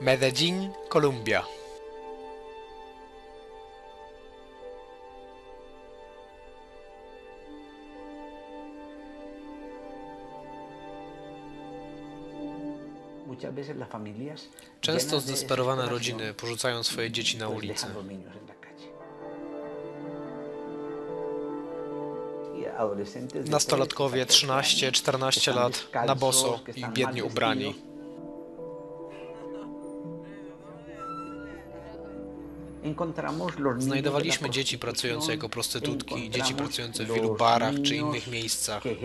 Medellín, Colombia. Często zdesperowane rodziny porzucają swoje dzieci na ulicy. Y Nastolatkowie 13, 14 13-14 que están lat na boso i biednie ubrani. Znajdowaliśmy dzieci pracujące jako prostytutki, dzieci pracujące w wielu barach czy innych miejscach. y.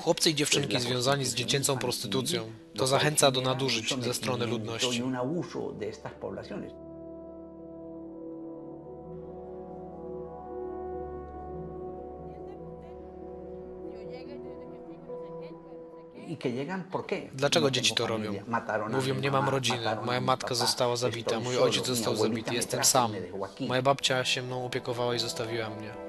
Chłopcy i dziewczynki związani z dziecięcą prostytucją to zachęca do nadużyć ze strony ludności. Dlaczego No dzieci to robią? Mówią, nie mam rodziny, moja matka została zabita, mój ojciec został zabity, jestem sam. Moja babcia się mną opiekowała i zostawiła mnie.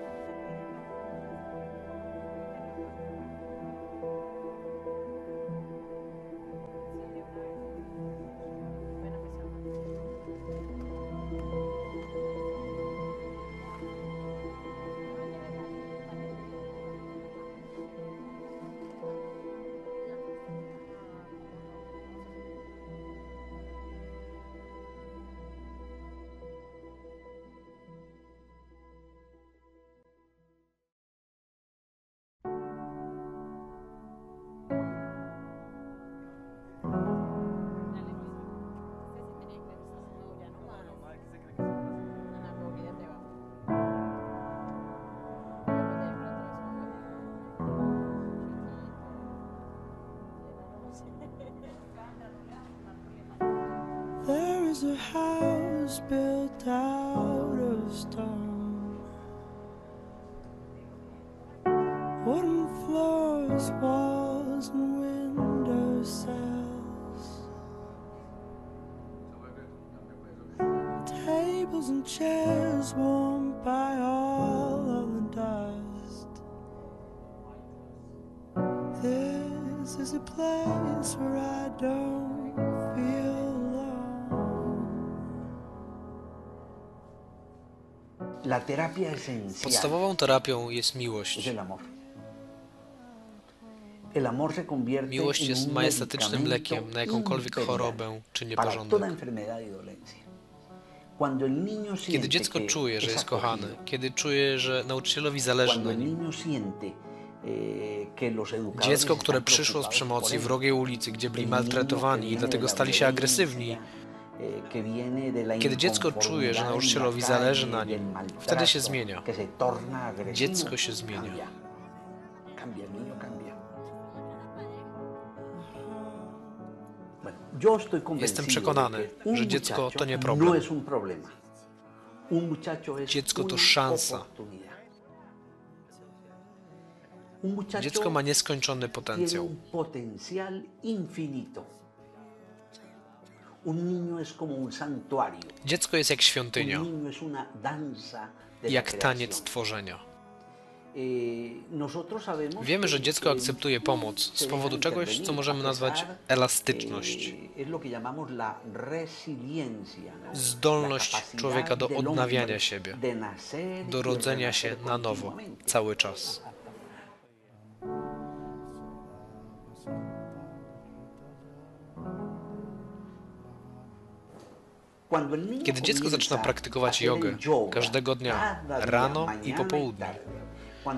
There is a house built out of stone. Wooden floors, walls, and window sills. Tables and chairs warmed by all of the dust. This is a place where I don't feel Podstawową terapią jest es miłość. Miłość jest majestatycznym lekiem na jakąkolwiek chorobę czy nieporządek. y Kiedy dziecko czuje, że es jest kochane, kiedy czuje, że nauczycielowi zależy na nim, eh, Dziecko, które przyszło z przemocy wrogiej ulicy, gdzie byli maltretowani i dlatego stali się agresywni, la Kiedy dziecko czuje, że en nauczycielowi zależy calle, na nim, wtedy się zmienia. Dziecko się zmienia. Jestem przekonany, że dziecko to nie problem. No es Dziecko to szansa. Dziecko ma nieskończony potencjał. Dziecko jest jak świątynia, jak taniec tworzenia. Sabemos Wiemy, że dziecko akceptuje pomoc z powodu czegoś, co możemy nazwać elastyczność. eh, resiliencia, ¿no? Zdolność człowieka do odnawiania siebie, nacer do y rodzenia się na nowo, cały czas. Kiedy dziecko zaczyna praktykować jogę każdego dnia, rano i po południu,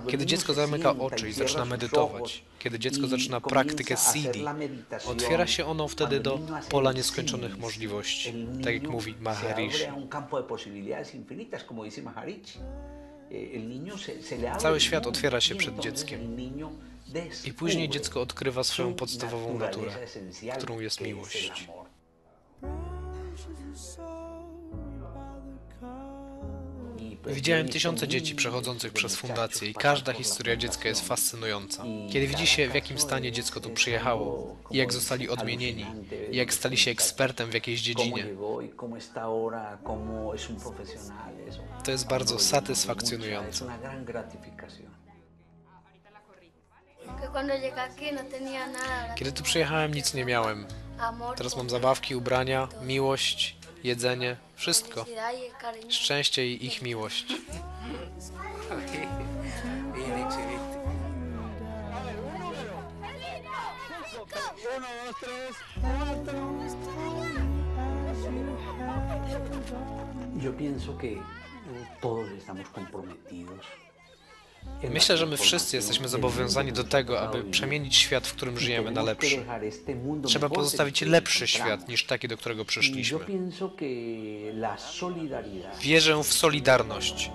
kiedy dziecko zamyka oczy i zaczyna medytować, kiedy dziecko zaczyna praktykę siddhi, otwiera się ono wtedy do pola nieskończonych możliwości, tak jak mówi Maharishi. Eh, Cały świat mundo otwiera się y przed dzieckiem. I później dziecko odkrywa swoją podstawową naturę, którą jest miłość. Widziałem tysiące dzieci przechodzących przez fundację i każda historia dziecka jest fascynująca. Kiedy widzi się, w jakim stanie dziecko tu przyjechało i jak zostali odmienieni, i jak stali się ekspertem w jakiejś dziedzinie. To jest bardzo satysfakcjonujące. no Kiedy tu przyjechałem, nic nie miałem. Teraz mam zabawki, ubrania, miłość, jedzenie, wszystko. Szczęście i ich miłość. Yo pienso que todos estamos comprometidos. Myślę, że my wszyscy jesteśmy zobowiązani do tego, aby przemienić świat, w którym żyjemy na lepszy. Trzeba pozostawić lepszy świat niż taki, do którego przyszliśmy. Wierzę w solidarność.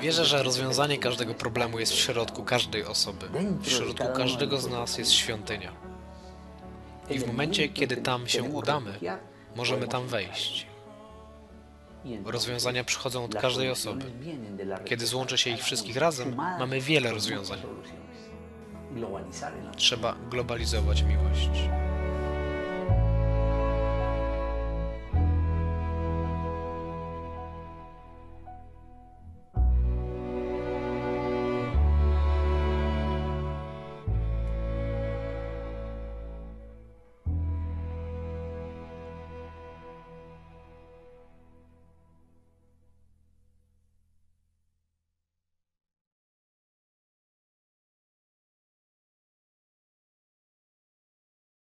Wierzę, że rozwiązanie każdego problemu jest w środku każdej osoby. W środku każdego z nas jest świątynia. I w momencie, kiedy tam się udamy, możemy tam wejść. Rozwiązania przychodzą od każdej osoby. Kiedy złączy się ich wszystkich razem, mamy wiele rozwiązań. Trzeba globalizować miłość.